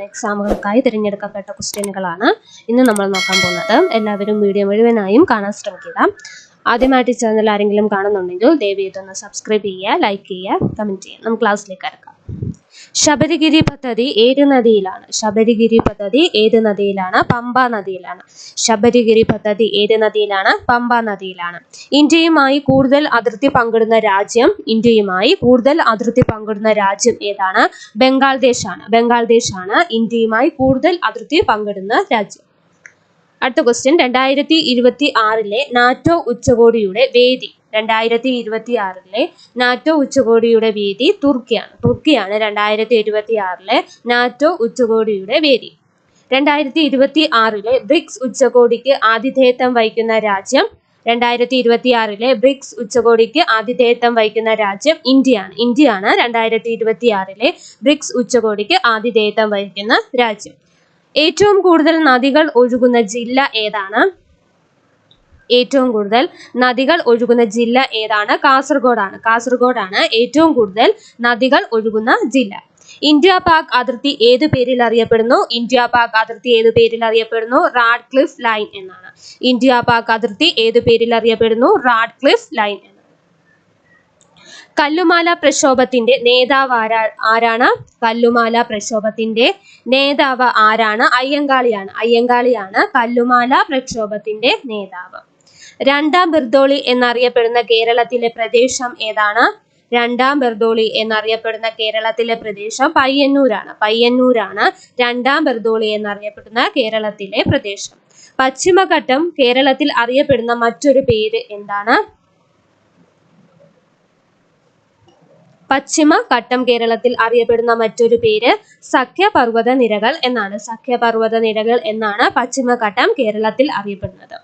വരുന്ന എക്സാമുകൾക്കായി തിരഞ്ഞെടുക്കപ്പെട്ട ക്വസ്റ്റ്യനുകളാണ് ഇന്ന് നമ്മൾ നോക്കാൻ പോകുന്നത്. എല്ലാവരും വീഡിയോ മുഴുവനായും കാണാൻ ശ്രമിക്കുക. ആദ്യമായിട്ട് ചാനൽ ആരെങ്കിലും കാണുന്നുണ്ടെങ്കിൽ ദയവ് ഇതൊന്ന് സബ്സ്ക്രൈബ് ചെയ്യുക ലൈക്ക് ചെയ്യുക കമന്റ് ചെയ്യുക. നമുക്ക് ക്ലാസ്സിലേക്ക് ഇറക്കാം ശബരിഗിരി പദ്ധതി ഏത് നദിയിലാണ്? ശബരിഗിരി പദ്ധതി ഏത് നദിയിലാണ്? പമ്പ നദിയിലാണ്. ശബരിഗിരി പദ്ധതി ഏത് നദിയിലാണ്? പമ്പ നദിയിലാണ്. ഇന്ത്യയുമായി കൂടുതൽ അതിർത്തി പങ്കിടുന്ന രാജ്യം ഇന്ത്യയുമായി കൂടുതൽ അതിർത്തി പങ്കിടുന്ന രാജ്യം ഏതാണ്? ബംഗാൾദേശാണ് ബംഗാൾദേശാണ് ഇന്ത്യയുമായി കൂടുതൽ അതിർത്തി പങ്കിടുന്ന രാജ്യം. അടുത്ത ക്വസ്റ്റ്യൻ രണ്ടായിരത്തി ഇരുപത്തി ആറിലെ നാറ്റോ ഉച്ചകോടിയുടെ വേദി. രണ്ടായിരത്തി ഇരുപത്തി ആറിലെ നാറ്റോ ഉച്ചകോടിയുടെ വേദി തുർക്കിയാണ്. തുർക്കിയാണ് രണ്ടായിരത്തി ഇരുപത്തി ആറിലെ നാറ്റോ ഉച്ചകോടിയുടെ വേദി. രണ്ടായിരത്തി ഇരുപത്തി ആറിലെ ബ്രിക്സ് ഉച്ചകോടിക്ക് ആതിഥേയത്വം വഹിക്കുന്ന രാജ്യം. രണ്ടായിരത്തി ഇരുപത്തി ആറിലെ ബ്രിക്സ് ഉച്ചകോടിക്ക് ആതിഥേയത്വം വഹിക്കുന്ന രാജ്യം ഇന്ത്യയാണ്. ഇന്ത്യയാണ് രണ്ടായിരത്തി ഇരുപത്തി ആറിലെ ബ്രിക്സ് ഉച്ചകോടിക്ക് ആതിഥേയത്വം വഹിക്കുന്ന രാജ്യം. ഏറ്റവും കൂടുതൽ നദികൾ ഒഴുകുന്ന ജില്ല ഏതാണ്? ഏറ്റവും കൂടുതൽ നദികൾ ഒഴുകുന്ന ജില്ല ഏതാണ്? കാസർഗോഡാണ്. കാസർഗോഡാണ് ഏറ്റവും കൂടുതൽ നദികൾ ഒഴുകുന്ന ജില്ല. ഇന്ത്യ പാക് അതിർത്തി ഏതു പേരിൽ അറിയപ്പെടുന്നു? ഇന്ത്യ പാക് അതിർത്തി ഏതു പേരിൽ അറിയപ്പെടുന്നു? റാഡ്ക്ലിഫ് ലൈൻ എന്നാണ്. ഇന്ത്യ പാക് അതിർത്തി ഏതു പേരിൽ അറിയപ്പെടുന്നു? റാഡ്ക്ലിഫ് ലൈൻ കല്ലുമാല പ്രക്ഷോഭത്തിന്റെ നേതാവ് ആരാ ആരാണ്? കല്ലുമാല പ്രക്ഷോഭത്തിന്റെ നേതാവ് ആരാണ്? അയ്യങ്കാളിയാണ്. അയ്യങ്കാളിയാണ് കല്ലുമാല പ്രക്ഷോഭത്തിന്റെ നേതാവ്. രണ്ടാം ബിർദോളി എന്നറിയപ്പെടുന്ന കേരളത്തിലെ പ്രദേശം ഏതാണ്? രണ്ടാം ബെർദോളി എന്നറിയപ്പെടുന്ന കേരളത്തിലെ പ്രദേശം പയ്യന്നൂരാണ്. പയ്യന്നൂരാണ് രണ്ടാം ബെർദോളി എന്നറിയപ്പെടുന്ന കേരളത്തിലെ പ്രദേശം. പശ്ചിമഘട്ടം കേരളത്തിൽ അറിയപ്പെടുന്ന മറ്റൊരു പേര് എന്താണ്? പശ്ചിമ ഘട്ടം കേരളത്തിൽ അറിയപ്പെടുന്ന മറ്റൊരു പേര് സഖ്യപർവത നിരകൾ എന്നാണ്. സഖ്യപർവത നിരകൾ എന്നാണ് പശ്ചിമഘട്ടം കേരളത്തിൽ അറിയപ്പെടുന്നത്.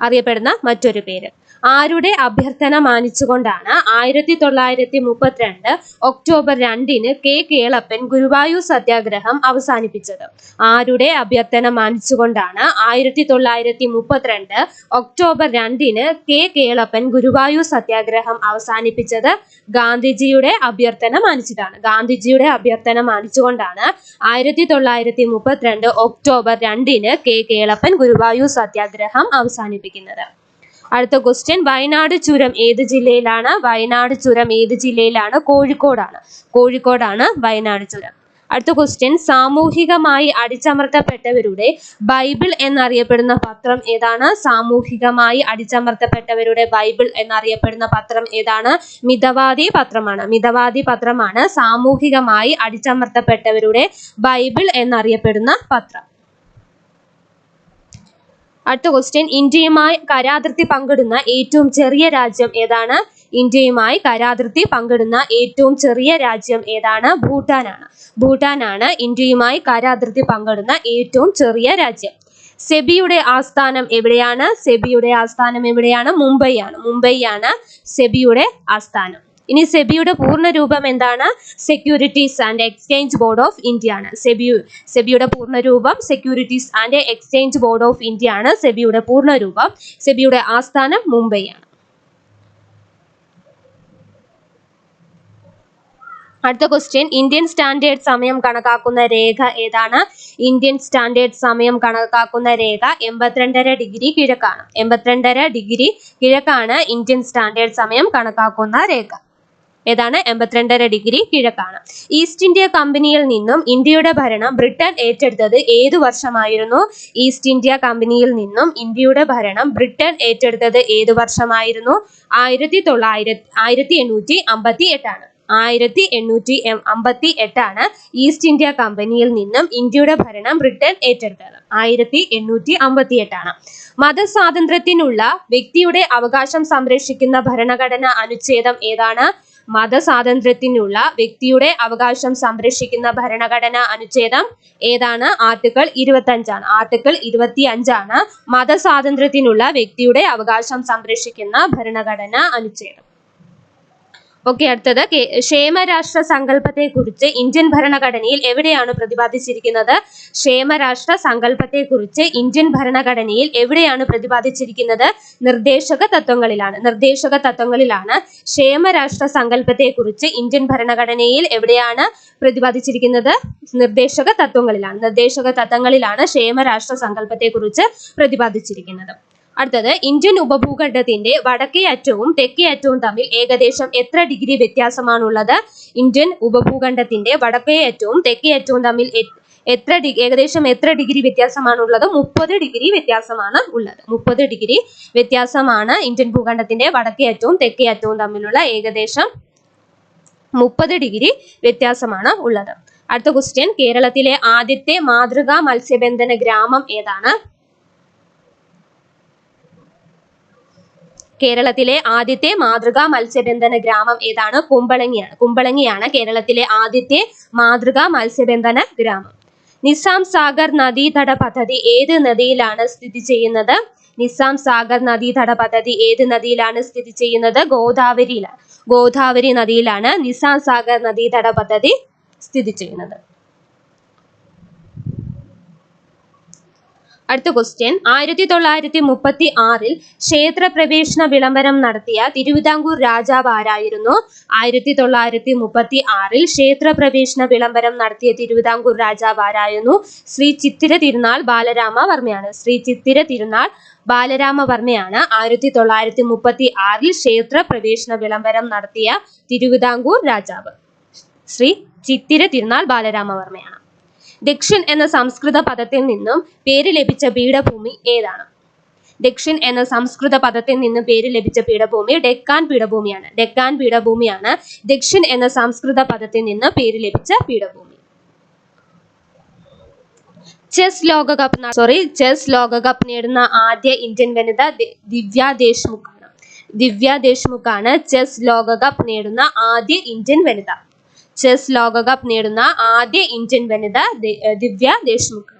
അറിയപ്പെടുന്ന മറ്റൊരു പേര്. ആരുടെ അഭ്യർത്ഥന മാനിച്ചുകൊണ്ടാണ് ആയിരത്തി തൊള്ളായിരത്തി മുപ്പത്തിരണ്ട് ഒക്ടോബർ രണ്ടിന് കെ കേളപ്പൻ ഗുരുവായൂർ സത്യാഗ്രഹം അവസാനിപ്പിച്ചത്? ആരുടെ അഭ്യർത്ഥന മാനിച്ചുകൊണ്ടാണ് ആയിരത്തി തൊള്ളായിരത്തി മുപ്പത്തിരണ്ട് ഒക്ടോബർ രണ്ടിന് കെ കേളപ്പൻ ഗുരുവായൂർ സത്യാഗ്രഹം അവസാനിപ്പിച്ചത്? ഗാന്ധിജിയുടെ അഭ്യർത്ഥന മാനിച്ചിട്ടാണ് ഗാന്ധിജിയുടെ അഭ്യർത്ഥന മാനിച്ചുകൊണ്ടാണ് ആയിരത്തി തൊള്ളായിരത്തി മുപ്പത്തിരണ്ട് ഒക്ടോബർ രണ്ടിന് കെ കേളപ്പൻ ഗുരുവായൂർ സത്യാഗ്രഹം അവസാനിപ്പിക്കുന്നത്. അടുത്ത ക്വസ്റ്റ്യൻ വയനാട് ചുരം ഏത് ജില്ലയിലാണ്? വയനാട് ചുരം ഏത് ജില്ലയിലാണ്? കോഴിക്കോടാണ്. കോഴിക്കോടാണ് വയനാട് ചുരം. അടുത്ത ക്വസ്റ്റ്യൻ സാമൂഹികമായി അടിച്ചമർത്തപ്പെട്ടവരുടെ ബൈബിൾ എന്നറിയപ്പെടുന്ന പത്രം ഏതാണ്? സാമൂഹികമായി അടിച്ചമർത്തപ്പെട്ടവരുടെ ബൈബിൾ എന്നറിയപ്പെടുന്ന പത്രം ഏതാണ്? മിതവാദി പത്രമാണ്. മിതവാദി പത്രമാണ് സാമൂഹികമായി അടിച്ചമർത്തപ്പെട്ടവരുടെ ബൈബിൾ എന്നറിയപ്പെടുന്ന പത്രം. അടുത്ത ക്വസ്റ്റ്യൻ ഇന്ത്യയുമായി കരാതിർത്തി പങ്കിടുന്ന ഏറ്റവും ചെറിയ രാജ്യം ഏതാണ്? ഇന്ത്യയുമായി കരാതിർത്തി പങ്കിടുന്ന ഏറ്റവും ചെറിയ രാജ്യം ഏതാണ്? ഭൂട്ടാനാണ് ഭൂട്ടാനാണ് ഇന്ത്യയുമായി കരാതിർത്തി പങ്കിടുന്ന ഏറ്റവും ചെറിയ രാജ്യം. സെബിയുടെ ആസ്ഥാനം എവിടെയാണ്? സെബിയുടെ ആസ്ഥാനം എവിടെയാണ്? മുംബൈയാണ് മുംബൈയാണ് സെബിയുടെ ആസ്ഥാനം. ഇനി സെബിയുടെ പൂർണ രൂപം എന്താണ്? Securities and exchange board of India ആണ് സെബി സെബിയുടെ പൂർണ രൂപം securities and exchange board of India ആണ് സെബിയുടെ പൂർണ രൂപം. സെബിയുടെ ആസ്ഥാനം മുംബൈ ആണ് അടുത്ത ക്വസ്റ്റ്യൻ ഇന്ത്യൻ സ്റ്റാൻഡേർഡ് സമയം കണക്കാക്കുന്ന രേഖ ഏതാണ്? ഇന്ത്യൻ സ്റ്റാൻഡേർഡ് സമയം കണക്കാക്കുന്ന രേഖ എൺപത്തിരണ്ടര ഡിഗ്രി കിഴക്കാണ്. എൺപത്തിരണ്ടര ഡിഗ്രി കിഴക്കാണ് ഇന്ത്യൻ സ്റ്റാൻഡേർഡ് സമയം കണക്കാക്കുന്ന രേഖ. ഏതാണ്? എൺപത്തിരണ്ടര ഡിഗ്രി കിഴക്കാണ്. ഈസ്റ്റ് ഇന്ത്യ കമ്പനിയിൽ നിന്നും ഇന്ത്യയുടെ ഭരണം ബ്രിട്ടൻ ഏറ്റെടുത്തത് ഏതു വർഷമായിരുന്നു? ഈസ്റ്റ് ഇന്ത്യ കമ്പനിയിൽ നിന്നും ഇന്ത്യയുടെ ഭരണം ബ്രിട്ടൻ ഏറ്റെടുത്തത് ഏതു വർഷമായിരുന്നു? ആയിരത്തി തൊള്ളായിരത്തി ആയിരത്തി എണ്ണൂറ്റി ആയിരത്തി എണ്ണൂറ്റി അമ്പത്തി എട്ടാണ് ഈസ്റ്റ് ഇന്ത്യ കമ്പനിയിൽ നിന്നും ഇന്ത്യയുടെ ഭരണം ബ്രിട്ടൻ ഏറ്റെടുത്തത്. ആയിരത്തി എണ്ണൂറ്റി അമ്പത്തി എട്ടാണ് മതസ്വാതന്ത്ര്യത്തിനുള്ള വ്യക്തിയുടെ അവകാശം സംരക്ഷിക്കുന്ന ഭരണഘടന അനുച്ഛേദം ഏതാണ്? മതസ്വാതന്ത്ര്യത്തിനുള്ള വ്യക്തിയുടെ അവകാശം സംരക്ഷിക്കുന്ന ഭരണഘടന അനുച്ഛേദം ഏതാണ്? ആർട്ടിക്കിൾ ഇരുപത്തഞ്ചാണ്. ആർട്ടിക്കിൾ ഇരുപത്തി അഞ്ചാണ് മതസ്വാതന്ത്ര്യത്തിനുള്ള വ്യക്തിയുടെ അവകാശം സംരക്ഷിക്കുന്ന ഭരണഘടന അനുച്ഛേദം. ഓക്കെ അടുത്തത്. ക്ഷേമരാഷ്ട്ര സങ്കല്പത്തെ കുറിച്ച് ഇന്ത്യൻ ഭരണഘടനയിൽ എവിടെയാണ് പ്രതിപാദിച്ചിരിക്കുന്നത്? ക്ഷേമരാഷ്ട്ര സങ്കല്പത്തെ കുറിച്ച് ഇന്ത്യൻ ഭരണഘടനയിൽ എവിടെയാണ് പ്രതിപാദിച്ചിരിക്കുന്നത്? നിർദ്ദേശക തത്വങ്ങളിലാണ്. നിർദ്ദേശക തത്വങ്ങളിലാണ് ക്ഷേമരാഷ്ട്ര സങ്കല്പത്തെ കുറിച്ച് ഇന്ത്യൻ ഭരണഘടനയിൽ എവിടെയാണ് പ്രതിപാദിച്ചിരിക്കുന്നത്? നിർദ്ദേശക തത്വങ്ങളിലാണ്. നിർദ്ദേശക തത്വങ്ങളിലാണ് ക്ഷേമരാഷ്ട്ര സങ്കല്പത്തെ കുറിച്ച് പ്രതിപാദിച്ചിരിക്കുന്നത്. അടുത്തത് ഇന്ത്യൻ ഉപഭൂഖണ്ഡത്തിന്റെ വടക്കേ അറ്റവും തെക്കേ അറ്റവും തമ്മിൽ ഏകദേശം എത്ര ഡിഗ്രി വ്യത്യാസമാണുള്ളത്? ഇന്ത്യൻ ഉപഭൂഖണ്ഡത്തിന്റെ വടക്കേ അറ്റവും തെക്കേ അറ്റവും തമ്മിൽ എത്ര ഡിഗ്രി ഏകദേശം എത്ര ഡിഗ്രി വ്യത്യാസമാണുള്ളത്? മുപ്പത് ഡിഗ്രി വ്യത്യാസമാണ് ഉള്ളത്. മുപ്പത് ഡിഗ്രി വ്യത്യാസമാണ് ഇന്ത്യൻ ഭൂഖണ്ഡത്തിന്റെ വടക്കേ അറ്റവും തെക്കേ അറ്റവും തമ്മിലുള്ള ഏകദേശം മുപ്പത് ഡിഗ്രി വ്യത്യാസമാണ് ഉള്ളത്. അടുത്ത ക്വസ്റ്റ്യൻ കേരളത്തിലെ ആദ്യത്തെ മാതൃകാ മത്സ്യബന്ധന ഗ്രാമം ഏതാണ്? കേരളത്തിലെ ആദ്യത്തെ മാതൃകാ മത്സ്യബന്ധന ഗ്രാമം ഏതാണ്? കുമ്പളങ്ങിയാണ്. കുമ്പളങ്ങിയാണ് കേരളത്തിലെ ആദ്യത്തെ മാതൃകാ മത്സ്യബന്ധന ഗ്രാമം. നിസാം സാഗർ നദീതട പദ്ധതി ഏത് നദിയിലാണ് സ്ഥിതി ചെയ്യുന്നത്? നിസാം സാഗർ നദീതട പദ്ധതി ഏത് നദിയിലാണ് സ്ഥിതി ചെയ്യുന്നത്? ഗോദാവരിയിലാണ്. ഗോദാവരി നദിയിലാണ് നിസാം സാഗർ നദീതട പദ്ധതി സ്ഥിതി ചെയ്യുന്നത്. അടുത്ത ക്വസ്റ്റ്യൻ ആയിരത്തി തൊള്ളായിരത്തി മുപ്പത്തി ആറിൽ ക്ഷേത്രപ്രവേശന വിളംബരം നടത്തിയ തിരുവിതാംകൂർ രാജാവ് ആരായിരുന്നു? ആയിരത്തി തൊള്ളായിരത്തി മുപ്പത്തി ആറിൽ ക്ഷേത്രപ്രവേശന വിളംബരം നടത്തിയ തിരുവിതാംകൂർ രാജാവ് ആരായിരുന്നു? ശ്രീ ചിത്തിര തിരുനാൾ ബാലരാമവർമ്മയാണ് ശ്രീ ചിത്തിര തിരുനാൾ ബാലരാമവർമ്മയാണ് ആയിരത്തി തൊള്ളായിരത്തി മുപ്പത്തി ആറിൽ ക്ഷേത്ര പ്രവേശന വിളംബരം നടത്തിയ തിരുവിതാംകൂർ രാജാവ്. ശ്രീ ചിത്തിര തിരുനാൾ ബാലരാമവർമ്മയാണ് ദക്ഷിൺ എന്ന സംസ്കൃത പദത്തിൽ നിന്നും പേര് ലഭിച്ച പീഠഭൂമി ഏതാണ്? ദക്ഷിൺ എന്ന സംസ്കൃത പദത്തിൽ നിന്നും പേര് ലഭിച്ച പീഠഭൂമി ഡെക്കാൻ പീഠഭൂമിയാണ്. ഡെക്കാൻ പീഠഭൂമിയാണ്. ദക്ഷിൺ എന്ന സംസ്കൃത പദത്തിൽ നിന്ന് പേര് ലഭിച്ച പീഠഭൂമി. ചെസ് ലോകകപ്പ് സോറി ചെസ് ലോകകപ്പ് നേടുന്ന ആദ്യ ഇന്ത്യൻ വനിത ദിവ്യ ദേശ്മുഖ് ആണ് ദിവ്യ ദേശ്മുഖ് ആണ് ചെസ് ലോകകപ്പ് നേടുന്ന ആദ്യ ഇന്ത്യൻ വനിത. ചെസ് ലോകകപ്പ് നേടുന്ന ആദ്യ ഇന്ത്യൻ വനിത ദിവ്യ ദേശ്മുഖ്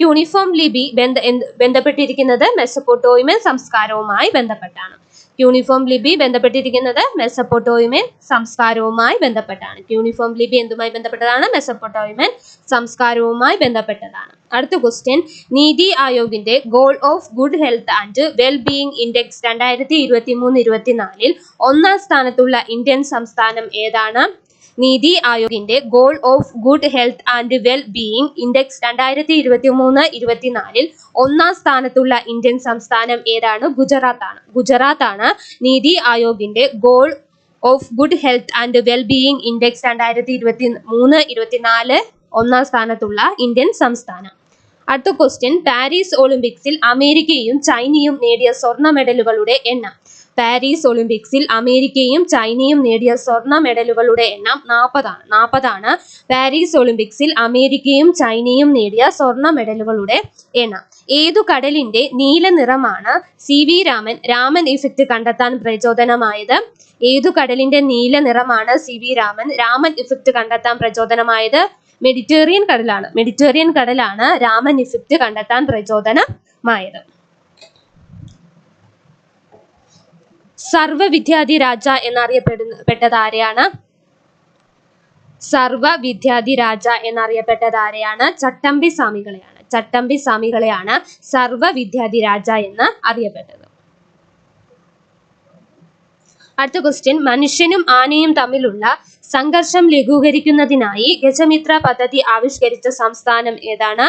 യൂണിഫോം ലിപി ബന്ധ ബന്ധപ്പെട്ടിരിക്കുന്നത് മെസ്സപ്പോട്ടോയിമൻ സംസ്കാരവുമായി ബന്ധപ്പെട്ടാണ്. യൂണിഫോം ലിപി ബന്ധപ്പെട്ടിരിക്കുന്നത് മെസ്സപ്പോട്ടോയിമൻ സംസ്കാരവുമായി ബന്ധപ്പെട്ടാണ്. യൂണിഫോം ലിപി എന്തുമായി ബന്ധപ്പെട്ടതാണ്? മെസ്സപ്പോട്ടോയിമൻ സംസ്കാരവുമായി ബന്ധപ്പെട്ടതാണ്. അടുത്ത question NITI ആയോഗിന്റെ goal of good health and well being index രണ്ടായിരത്തി ഇരുപത്തി മൂന്ന് ഇരുപത്തിനാലിൽ ഒന്നാം സ്ഥാനത്തുള്ള ഇന്ത്യൻ സംസ്ഥാനം ഏതാണ്? NITI ആയോഗിന്റെ goal of good health and well being index രണ്ടായിരത്തി ഇരുപത്തി മൂന്ന് ഇരുപത്തിനാലിൽ ഒന്നാം സ്ഥാനത്തുള്ള ഇന്ത്യൻ സംസ്ഥാനം ഏതാണ്? ഗുജറാത്ത് ആണ് ഗുജറാത്ത് ആണ് NITI ആയോഗിന്റെ goal of good health and well being index രണ്ടായിരത്തി ഇരുപത്തി മൂന്ന് ഇരുപത്തിനാല് ഒന്നാം സ്ഥാനത്തുള്ള ഇന്ത്യൻ സംസ്ഥാനം. അടുത്ത ക്വസ്റ്റ്യൻ പാരീസ് ഒളിമ്പിക്സിൽ അമേരിക്കയും ചൈനയും നേടിയ സ്വർണ മെഡലുകളുടെ എണ്ണം. പാരീസ് ഒളിമ്പിക്സിൽ അമേരിക്കയും ചൈനയും നേടിയ സ്വർണ മെഡലുകളുടെ എണ്ണം നാൽപ്പതാണ് നാൽപ്പതാണ് പാരീസ് ഒളിമ്പിക്സിൽ അമേരിക്കയും ചൈനയും നേടിയ സ്വർണ മെഡലുകളുടെ എണ്ണം. ഏതു കടലിന്റെ നീല നിറമാണ് C V Raman Raman effect കണ്ടെത്താൻ പ്രചോദനമായത്? ഏതു കടലിന്റെ നീല നിറമാണ് C V Raman Raman effect കണ്ടെത്താൻ പ്രചോദനമായത്? മെഡിറ്റേറിയൻ കടലാണ് മെഡിറ്റേറിയൻ കടലാണ് രാമൻ ഇഫക്റ്റ് കണ്ടെത്താൻ പ്രചോദനമായത്. സർവ വിദ്യാധി രാജ എന്നറിയപ്പെടുന്ന പെട്ടത് ആരെയാണ് സർവ വിദ്യാധി രാജ എന്നറിയപ്പെട്ടത് ആരെയാണ് ചട്ടമ്പി സ്വാമികളെയാണ് ചട്ടമ്പി സ്വാമികളെയാണ് സർവ വിദ്യാധി രാജ എന്ന് അറിയപ്പെട്ടത്. അടുത്ത ക്വസ്റ്റ്യൻ മനുഷ്യനും ആനയും തമ്മിലുള്ള സംഘർഷം ലഘൂകരിക്കുന്നതിനായി ഗജമിത്ര പദ്ധതി ആവിഷ്കരിച്ച സംസ്ഥാനം ഏതാണ്?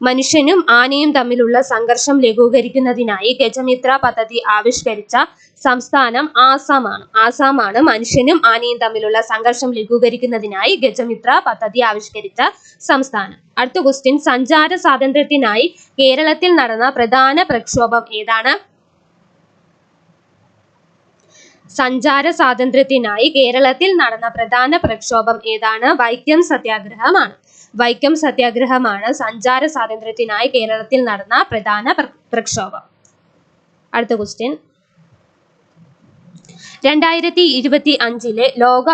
മനുഷ്യനും ആനയും തമ്മിലുള്ള സംഘർഷം ലഘൂകരിക്കുന്നതിനായി ഗജമിത്ര പദ്ധതി ആവിഷ്കരിച്ച സംസ്ഥാനം ആസാമാണ്. ആസാമാണ് മനുഷ്യനും ആനയും തമ്മിലുള്ള സംഘർഷം ലഘൂകരിക്കുന്നതിനായി ഗജമിത്ര പദ്ധതി ആവിഷ്കരിച്ച സംസ്ഥാനം. അടുത്ത ക്വസ്റ്റ്യൻ സഞ്ചാര സ്വാതന്ത്ര്യത്തിനായി കേരളത്തിൽ നടന്ന പ്രധാന പ്രക്ഷോഭം ഏതാണ്? സഞ്ചാര സ്വാതന്ത്ര്യത്തിനായി കേരളത്തിൽ നടന്ന പ്രധാന പ്രക്ഷോഭം ഏതാണ്? വൈക്കം സത്യാഗ്രഹമാണ്. വൈക്കം സത്യാഗ്രഹമാണ് സഞ്ചാര സ്വാതന്ത്ര്യത്തിനായി കേരളത്തിൽ നടന്ന പ്രധാന പ്രക്ഷോഭം. അടുത്ത ക്വസ്റ്റ്യൻ രണ്ടായിരത്തി ഇരുപത്തി അഞ്ചിലെ ലോക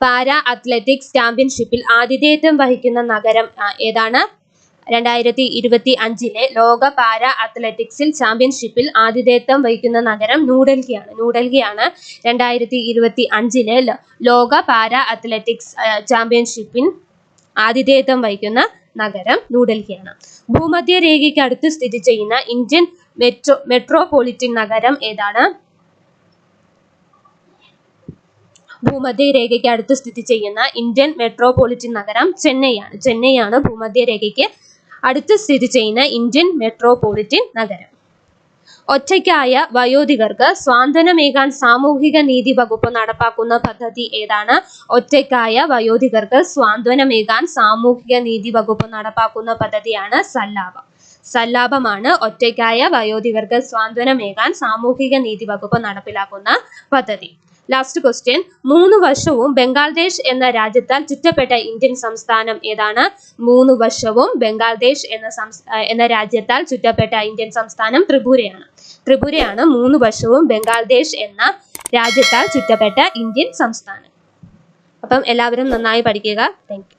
പാരാ അത്ലറ്റിക്സ് ചാമ്പ്യൻഷിപ്പിൽ ആതിഥേയത്വം വഹിക്കുന്ന നഗരം ഏതാണ്? രണ്ടായിരത്തി ഇരുപത്തി അഞ്ചിലെ ലോക പാരാ അത്ലറ്റിക്സിൽ ചാമ്പ്യൻഷിപ്പിൽ ആതിഥേയത്വം വഹിക്കുന്ന നഗരം ന്യൂഡൽഹിയാണ്. ന്യൂഡൽഹിയാണ് രണ്ടായിരത്തി ഇരുപത്തി അഞ്ചിലെ ലോക പാരാ അത്ലറ്റിക്സ് ചാമ്പ്യൻഷിപ്പിൽ ആതിഥേയത്വം വഹിക്കുന്ന നഗരം ന്യൂഡൽഹിയാണ് ഭൂമധ്യരേഖയ്ക്ക് അടുത്ത് സ്ഥിതി ചെയ്യുന്ന ഇന്ത്യൻ മെട്രോ മെട്രോപൊളിറ്റൻ നഗരം ഏതാണ്? ഭൂമധ്യരേഖയ്ക്ക് അടുത്ത് സ്ഥിതി ചെയ്യുന്ന ഇന്ത്യൻ മെട്രോപൊളിറ്റൻ നഗരം ചെന്നൈയാണ്. ചെന്നൈയാണ് ഭൂമധ്യരേഖയ്ക്ക് അടുത്ത് സ്ഥിതി ചെയ്യുന്ന ഇന്ത്യൻ മെട്രോപൊളിറ്റൻ നഗരം. ഒറ്റയ്ക്കായ വയോധികർക്ക് സ്വാന്തനമേകാൻ സാമൂഹിക നീതി വകുപ്പ് നടപ്പാക്കുന്ന പദ്ധതി ഏതാണ്? ഒറ്റയ്ക്കായ വയോധികർക്ക് സ്വാന്തനമേകാൻ സാമൂഹിക നീതി വകുപ്പ് നടപ്പാക്കുന്ന പദ്ധതിയാണ് സല്ലാപം. സല്ലാപമാണ് ഒറ്റയ്ക്കായ വയോധികർക്ക് സ്വാന്തനമേകാൻ സാമൂഹിക നീതി വകുപ്പ് നടപ്പിലാക്കുന്ന പദ്ധതി. ലാസ്റ്റ് ക്വസ്റ്റ്യൻ മൂന്ന് വർഷവും ബംഗാൾദേശ് എന്ന രാജ്യത്താൽ ചുറ്റപ്പെട്ട ഇന്ത്യൻ സംസ്ഥാനം ഏതാണ്? മൂന്ന് വർഷവും ബംഗാൾദേശ് എന്ന എന്ന രാജ്യത്താൽ ചുറ്റപ്പെട്ട ഇന്ത്യൻ സംസ്ഥാനം ത്രിപുരയാണ്. ത്രിപുരയാണ് മൂന്ന് വർഷവും ബംഗാൾദേശ് എന്ന രാജ്യത്താൽ ചുറ്റപ്പെട്ട ഇന്ത്യൻ സംസ്ഥാനം. അപ്പം എല്ലാവരും നന്നായി പഠിക്കുക. താങ്ക്